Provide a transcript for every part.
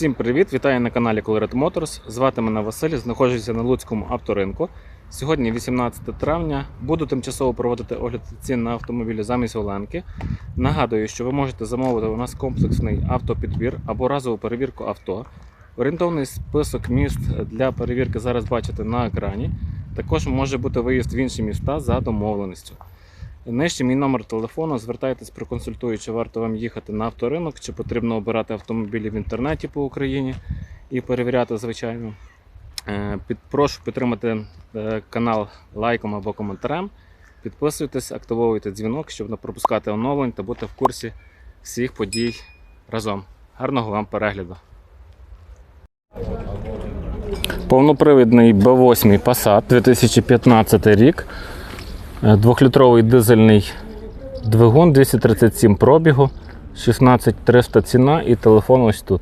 Всім привіт! Вітаю на каналі Colored Motors. Звати мене Василь, знаходжуся на Луцькому авторинку. Сьогодні 18 травня. Буду тимчасово проводити огляд цін на автомобілі замість Оленки. Нагадую, що ви можете замовити у нас комплексний автопідбір або разову перевірку авто. Орієнтовний список міст для перевірки зараз бачите на екрані. Також може бути виїзд в інші міста за домовленістю. Нижче мій номер телефону. Звертайтесь, проконсультую, чи варто вам їхати на авторинок, чи потрібно обирати автомобілі в інтернеті по Україні і перевіряти, звичайно. Е, прошу підтримати е, канал лайком або коментарем. Підписуйтесь, активовуйте дзвінок, щоб не пропускати оновлень та бути в курсі всіх подій разом. Гарного вам перегляду! Повнопривідний B8 Passat 2015 рік. Е, Двохлітровий дизельний двигун 237 пробігу, 16300 ціна і телефон ось тут.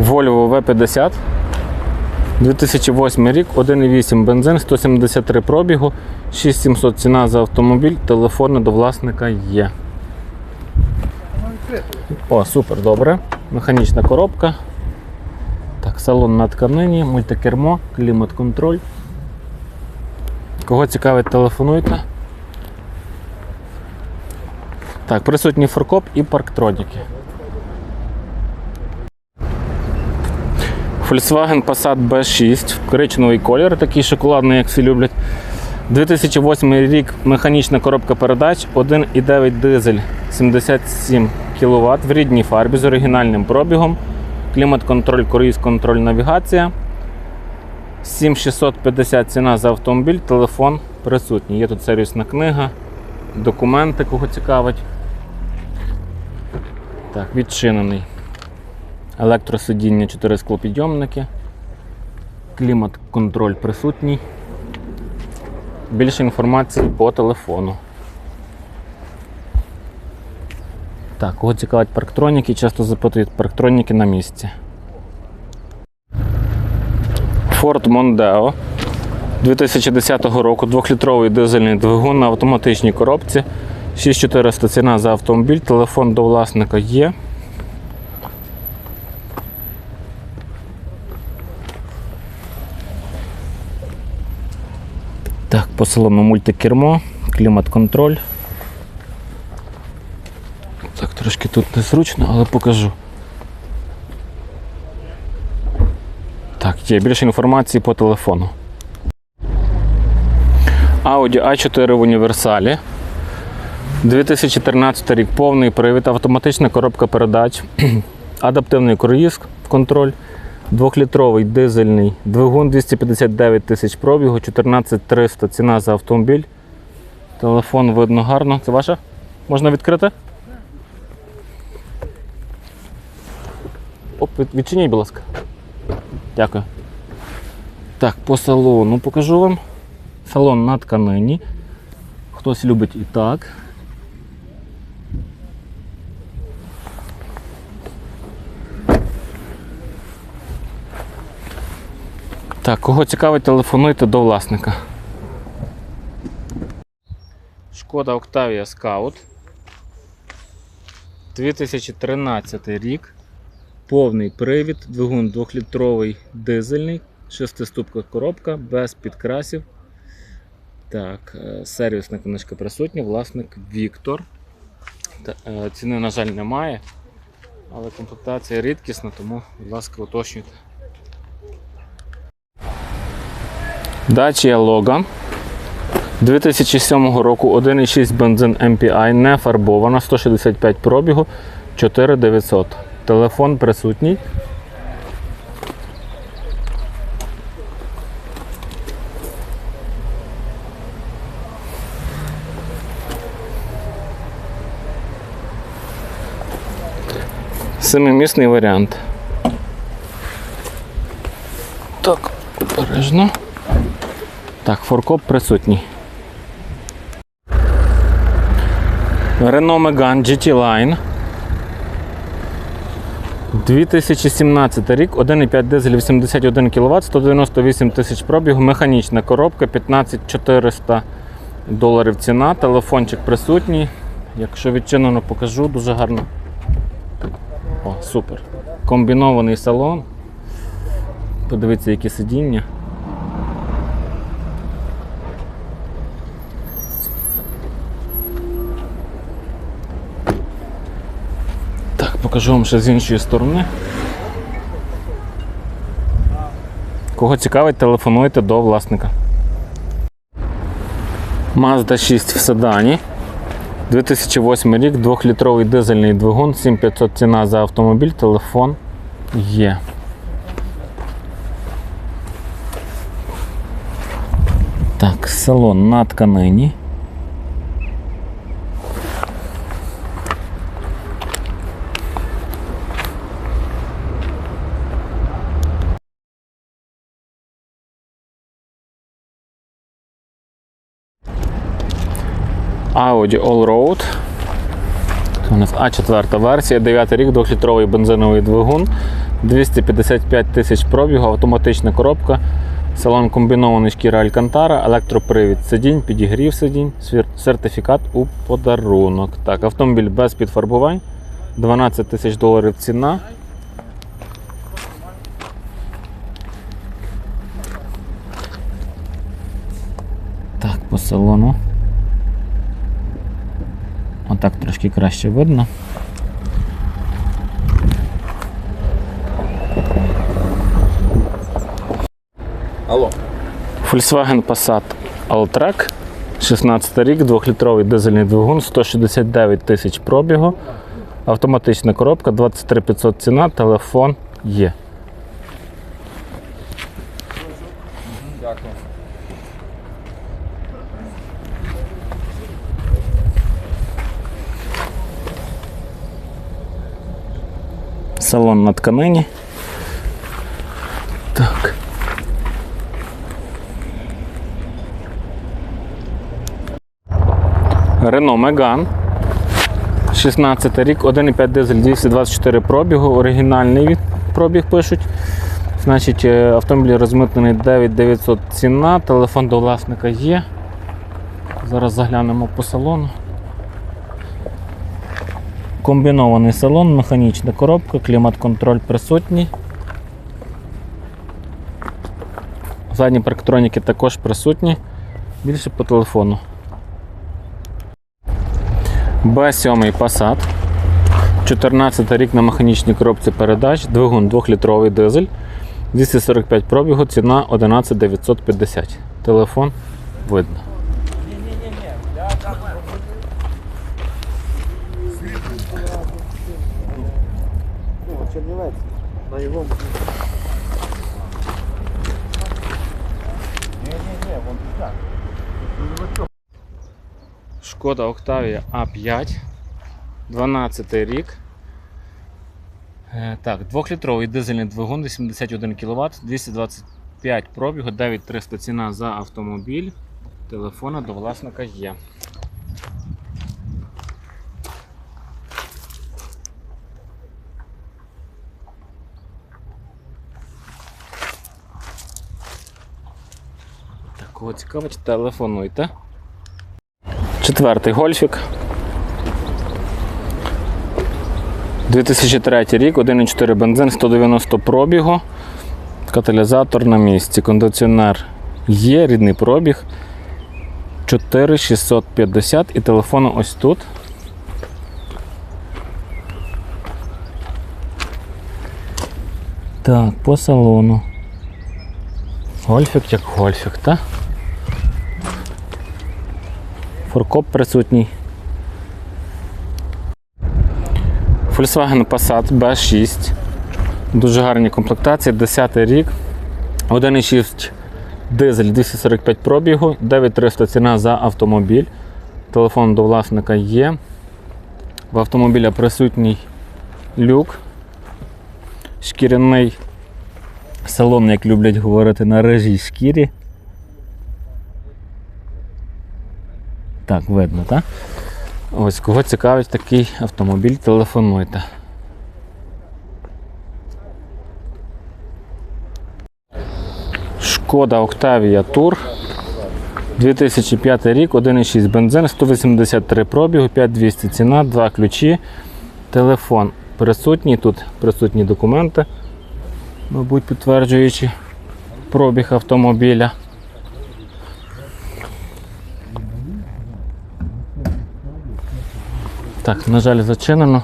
Volvo V50 2008 рік, 1,8 бензин, 173 пробігу, 6700 ціна за автомобіль, телефони до власника є. О, супер, добре. Механічна коробка. Так, салон на тканині, мультикермо, клімат-контроль. Кого цікавить, телефонуйте. Так, присутній форкоп і парктроніки. Volkswagen Passat B6, коричневий колір, такий шоколадний, як всі люблять. 2008 рік механічна коробка передач, 1,9 дизель 77 кВт в рідній фарбі з оригінальним пробігом. Клімат-контроль, круїз контроль, навігація. 7650 ціна за автомобіль, телефон присутній. Є тут сервісна книга, документи, кого цікавить. Так, відчинений. Електросидіння 4 склопідйомники. Клімат-контроль присутній. Більше інформації по телефону. Так, кого цікавить парктроніки, часто запитують парктроніки на місці. Ford Mondeo 2010 року 2-літровий дизельний двигун на автоматичній коробці. 6400 ціна за автомобіль, телефон до власника є. Так, по мультикермо, клімат-контроль. Так, трошки тут незручно, але покажу. Так, є більше інформації по телефону. Audi A4 в універсалі. 2013 рік повний привід, автоматична коробка передач, адаптивний круїз контроль. Двохлітровий дизельний двигун 259 тисяч пробігу, 14300 ціна за автомобіль. Телефон видно гарно. Це ваша? Можна відкрити? Оп, відчиніть, будь ласка. Дякую. Так, по салону покажу вам. Салон на тканині. Хтось любить і так. Так, кого цікавить, телефонуйте до власника. Шкода Octavia Scout. 2013 рік. Повний привід, двигун 2-літровий дизельний, 6-ступка коробка, без підкрасів. Так, е, сервісна книжка присутня, власник Віктор. Е, Ціни, на жаль, немає, але комплектація рідкісна, тому, будь ласка, уточнюйте. Dacia Logan 2007 року 1,6 бензин MPI не фарбована, 165 пробігу, 4900. Телефон присутній. Семимісний варіант. Так, обережно. Так, форкоп присутній. Renault Megane GT Line 2017 рік, 1,5 дизель 81 кВт, 198 тисяч пробігу, механічна коробка, 15400 доларів ціна, телефончик присутній. Якщо відчинено, покажу, дуже гарно. О, супер. Комбінований салон. Подивіться, які сидіння. Так, покажу вам ще з іншої сторони. Кого цікавить, телефонуйте до власника. Mazda 6 в седані. 2008 рік, 2-літровий дизельний двигун, 7500 ціна за автомобіль, телефон є. Так, салон на тканині. Audi Allroad. Це у нас А4 версія, 9 рік, 2-літровий бензиновий двигун, 255 тисяч пробігу, автоматична коробка, салон комбінований шкіра Алькантара, електропривід сидінь, підігрів сидінь, сертифікат у подарунок. Так, автомобіль без підфарбувань, 12 тисяч доларів ціна. Так, по салону. Отак трошки краще видно. Алло. Volkswagen Passat Alltrack, 16 рік, 2-літровий дизельний двигун, 169 тисяч пробігу, автоматична коробка, 23 500 ціна, телефон є. Салон на тканині. Так. Renault Megane. 16 рік, 1,5 дизель 224 пробігу, оригінальний пробіг пишуть. Значить, е, автомобіль розмитнений 9900 ціна, телефон до власника є. Зараз заглянемо по салону. Комбінований салон, механічна коробка, клімат-контроль присутній. Задні парктроніки також присутні. Більше по телефону. Б7 Passat. 14 рік на механічній коробці передач, двигун 2-літровий дизель, 245 пробігу, ціна 11 950. Телефон видно. Його. Ні-ні-ні, вон так. Шкода Octavia A5, 12 рік. Е, Так, 2-літровий дизельний двигун, 81 кВт, 225 пробігу, 9300 ціна за автомобіль. Телефона до власника є. Кого цікавить, телефонуйте. Четвертий гольфік. 2003 рік, 1,4 бензин, 190 пробігу. Каталізатор на місці. Кондиціонер є, рідний пробіг. 4650 і телефон ось тут. Так, по салону. Гольфік як гольфік, так? Форкоп присутній. Volkswagen Passat B6. Дуже гарні комплектації, 10 рік. 1,6 дизель 245 пробігу, 9300 ціна за автомобіль. Телефон до власника є. В автомобіля присутній люк. Шкіряний салон, як люблять говорити, на рижій шкірі. Так, видно, так? Ось кого цікавить такий автомобіль, телефонуйте. Шкода Октавія Тур. 2005 рік, 1,6 бензин, 183 пробігу, 5200 ціна, 2 ключі, телефон присутній, тут присутні документи, мабуть, підтверджуючи пробіг автомобіля. Так, на жаль, зачинено.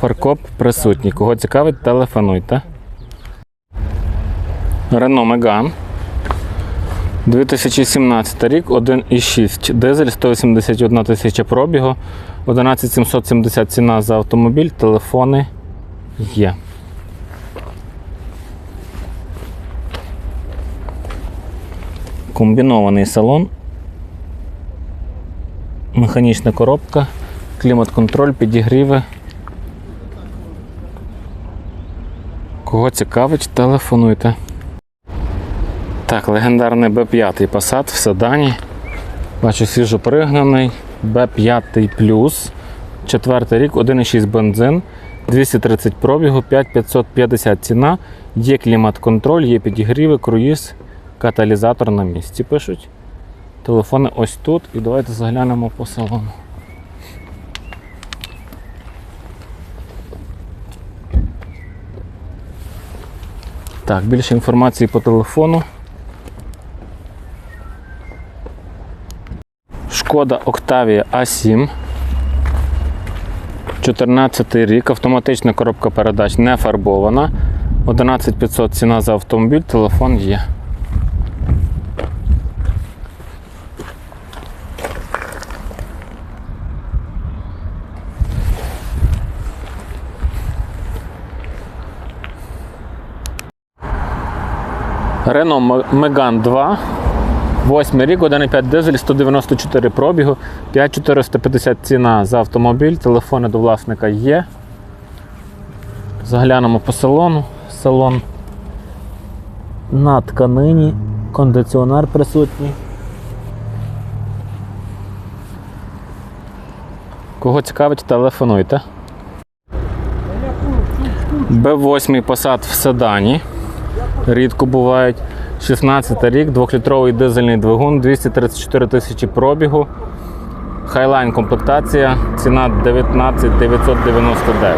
Фаркоп присутній. Кого цікавить, телефонуйте. Renault Megane. 2017 рік, 1,6 дизель, 181 тисяча пробігу, 11770 ціна за автомобіль, телефони є. Комбінований салон, механічна коробка, клімат-контроль, підігріви. Кого цікавить, телефонуйте. Так, легендарний Б5 Passat в седані. Бачу, свіжо пригнаний. Б5 Четвертий рік, 1,6 бензин, 230 пробігу, 5550 ціна. Є клімат-контроль, є підігріви, круїз, каталізатор на місці. Пишуть. Телефони ось тут. І давайте заглянемо по салону. Так, більше інформації по телефону. Шкода Octavia A7. 14 рік, автоматична коробка передач не фарбована. 11500 ціна за автомобіль, телефон є. Renault Megane 2. Восьмий рік, 1,5 дизель, 194 пробігу, 5450 ціна за автомобіль, телефони до власника є. Заглянемо по салону. Салон на тканині, кондиціонер присутній. Кого цікавить, телефонуйте. Б8 Passat в седані. Рідко бувають. 16 рік, 2-літровий дизельний двигун, 234 тисячі пробігу. Хайлайн комплектація, ціна 19 999.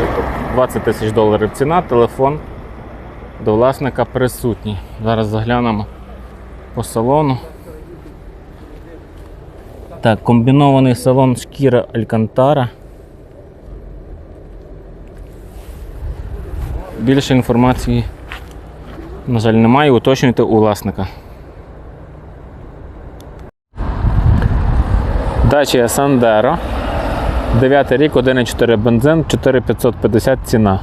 20 тисяч доларів ціна, телефон до власника присутній. Зараз заглянемо по салону. Так, комбінований салон шкіра Алькантара. Більше інформації на жаль, немає, уточнюйте у власника. Дача Сандеро. 9 рік, 1,4 бензин, 4550 ціна.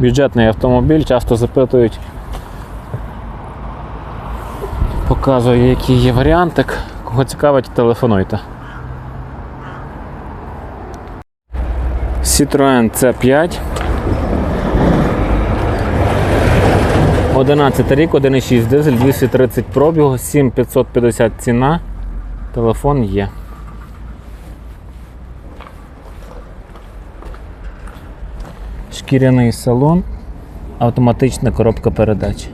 Бюджетний автомобіль, часто запитують. Показую, який є варіантик. Кого цікавить, телефонуйте. Citroen C5. 11 рік, 1,6 дизель, 230 пробігу, 7550 ціна. Телефон є. Шкіряний салон, автоматична коробка передач.